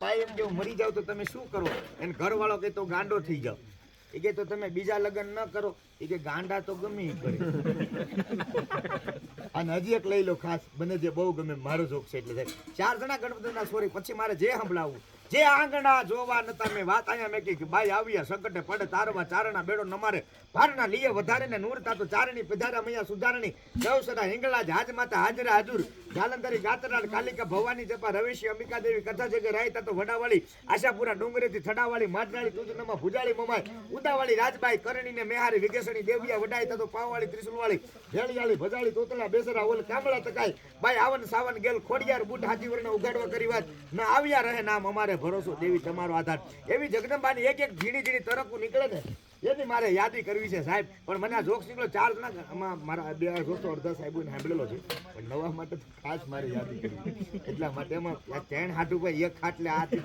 ભાઈ જો મરી જાવ તો તમે શું કરો? એને ઘરવાળો કે તો ગાંડો થઈ જાવ. એ કે તો તમે બીજા લગ્ન ન કરો. એ કે ગાંડા તો ગમે કરે. અને હજી એક લઈ લો ખાસ. મને જે બહુ ગમે મારો જોક છે એટલે ચાર જણા ગણપતિના સોરી. પછી મારે જે સંભળાવવું જે આંગણા જોવા નતા મેં વાત અહીંયા મેં કીધી કે બાઈ આવ્યા સંકટે પડે, તારવા ચારણા બેડો નમારે ભારના લીએ વધારે ને નૂરતા તો ચારણી, પધારા મૈયા સુધારણી ગૌસરા હિંગળા હાજ માતા હાજરા હાજુર. જાલંધરી ગાતરાડ કાલિકા ભવાની જપા, રવિશી, અંબિકા દેવી, કથા જગે રાયતા તો વડાવાળી, આશાપુરા, ડુંગરેથી થડાવાળી માજરાળી તુજનમાં ભુજાળી મમાય, ઉદાવાળી, રાજબાઈ કરણી ને મેહારી વિગેસણી દેવિયા, વડાઈ તો પાવાળી, ત્રિશુલવાળી, ભેળિયાળી, ભજાળી, તોતલા, બેસરા, ઓલ કામળા તકાય. બાઈ આવન સાવન ગેલ ખોડિયાર બુટ હાજી વર્ણ ઉગાડવા કરી વાત. ના આવ્યા રહે નામ અમારે ભરોસો દેવી તમારો આધાર. એવી જગદંબાની એક એક ઝીણી ઝીણી તરફ નીકળે ને એની મારે યાદી કરવી છે સાહેબ. પણ મને આ જોક્સ નીકળો ચાર જણા મારા બે દોસ્તો અડધા સાહેબો સાંભળેલો છે. પણ નવા માટે ખાસ મારે યાદી કરવી એટલા માટે એમાં ત્રણ હાટું ભાઈ એક ખાટલે આ તો.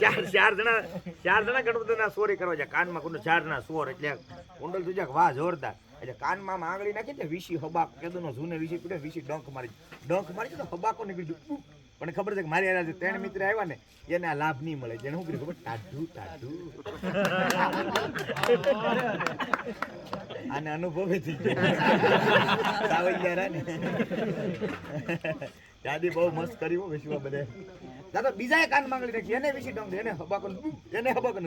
ચાર ચાર જણા ચાર જણા ગણપતિના સોરી કરવા જાય કાનમાં કુંડલ ચાર જણા સોર એટલે કુંડલ તુજા વાહ, જોરદાર. એટલે કાનમાં માંગળી આંગળી નાખી ને વીસી હબાક. કેદોનો જૂને વીસી પીડે વીસી ડંખ મારી ડંખ મારી તો હબાકો નીકળી ગયું. પણ ખબર છે કે મારી આજે ત્રણ મિત્ર આવ્યા ને એને આ લાભ નહીં મળે. જેને શું કર્યું ખબર? ટાઢું ટાઢું. આને અનુભવ થઈ ગયો ને દાદી બહુ મસ્ત કર્યું હો વિશ્વ બધે દાદા બીજા કાન માંગણી રાખી એને વિશે ડંગ એને હબાકો એને હબાકો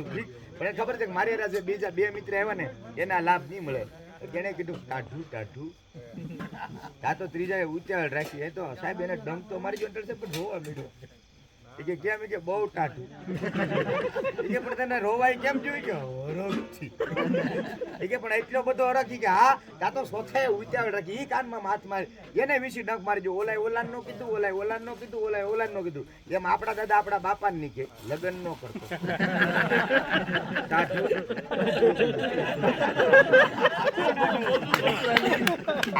પણ ખબર છે કે મારી આજે બીજા બે મિત્ર આવ્યા ને એને લાભ નહીં મળે. એને કીધું ટાઢું ટાઢું આ તો ત્રીજા ઉચ્ચાર રાખી એ તો સાહેબ એને ડંગ તો મારી જોડે છે પણ જોવા એ કે કેમ કે બહુ ટાટું કે પણ તને રોવાય કેમ જોઈ કે હરખથી એ કે પણ એટલો બધો હરખી કે, હા તા તો સોથે ઉચ્ચાર રાખી. ઈ કાનમાં હાથ મારી, એને વિશે ડંક મારી જો ઓલાય ઓલાન નો કીધું ઓલાય ઓલાન નો કીધું ઓલાય ઓલાન નો કીધું. એમ આપણા દાદા આપણા બાપા ની કે, લગ્ન નો કરતો.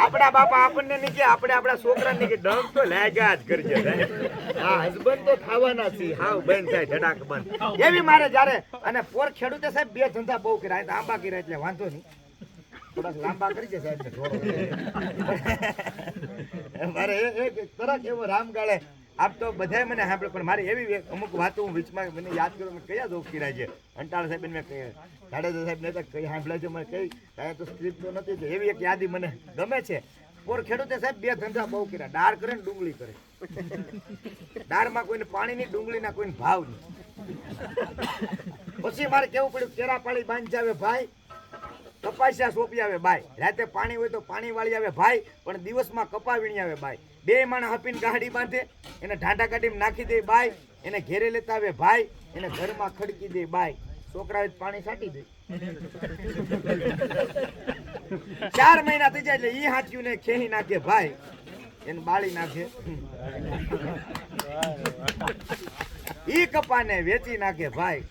આપણા બાપા આપણને નહીં કે, આપણે આપણા છોકરા ને કે ડંક તો લાગ્યા જ કરજે. હા હસબન્ડ તો થવાના છે હાવ બેન થાય, ધડાક બંધ એવી મારે જ્યારે, અને પોર ખેડૂતે સાહેબ બે ધંધા બહુ કર્યા. આંબા કર્યા એટલે વાંધો નહીં. થોડાક લાંબા મારે એક તરત એવો રામ ગાળે આપ તો બધાય મને મારી એવી અમુક વાતો હું વીચમાં મને યાદ કરું કયા જોક કર્યા છે? અંટાળ સાહેબ મેં જાડેજા સાહેબ ને કઈ સાંભળે મને કઈ કાંઈ તો તો નથી એવી એક યાદી મને ગમે છે. પોર ખેડૂતે સાહેબ બે ધંધા બહુ કર્યા. ડાળ કરે ને ડુંગળી કરે. ડાળમાં કોઈને પાણીની ડુંગળીના કોઈને ભાવ નહીં. પછી મારે કેવું પડ્યું? કેરા પાણી બાંધી આવે ભાઈ, કપાસિયા સોંપી આવે બાય રાતે પાણી હોય તો પાણી વાળી આવે ભાઈ, પણ દિવસમાં કપા વીણી આવે બાય બે માણસ હપીને ગાડી બાંધે, એને ઢાંઢા કાઢીને નાખી દે બાય એને ઘેરે લેતા આવે ભાઈ, એને ઘરમાં ખડકી દે બાય છોકરાએ પાણી છાંટી દે. ચાર મહિના થઈ જાય એટલે ઈ હાચ્યું ને ખેહી નાખે ભાઈ. એને બાળી નાખે. ઈ કપાને વેચી નાખે ભાઈ.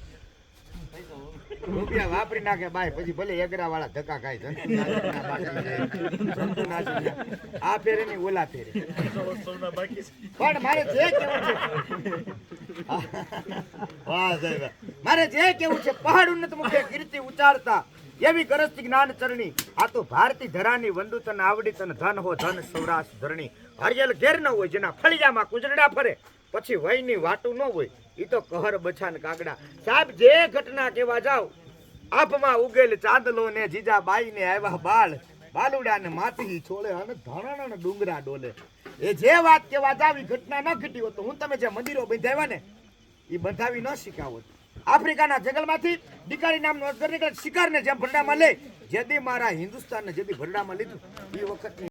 રૂપિયા વાપરી નાખે ભાઈ, પછી ભલે એગરા વાળા ધક્કા ખાય. આ ફેરે ની ઓલા ફેરે. પણ મારે જે કેવું છે મારે જે કેવું છે, પહાડ ઉન્નત મુખે કીર્તિ ઉચારતા. એવી ગરજથી જ્ઞાન ચરણી આ તો ભારતી ધરાની વંદુ તન આવડી તન ધન હો ધન સૌરાષ્ટ્ર ધરણી. હરિયલ ઘેર ન હોય, જેના ફળિયામાં કુજરડા ફરે. પછી વયની વાટું ન હોય એ તો કહર બછાન કાગડા. સાહેબ, જે ઘટના કેવા જાવ, આભમાં ઉગેલ ચાંદલો ને જીજા બાઈ ને આવ્યા બાળ. બાલુડા ને માથી છોડે અને ધરણા ને ડુંગરા ડોલે. એ જે વાત કેવા જાવ ઘટના ન ઘટી હોત હું તમે જે મંદિરો બંધાવ્યા ને એ બંધાવી ન શીખાવત આફ્રિકાના જંગલમાંથી ડિકારી નામનો અજગર નીકળે શિકારને જેમ ભરડામાં લે, જેદી મારા હિન્દુસ્તાનને જેદી ભરડામાં લીધું એ વખતની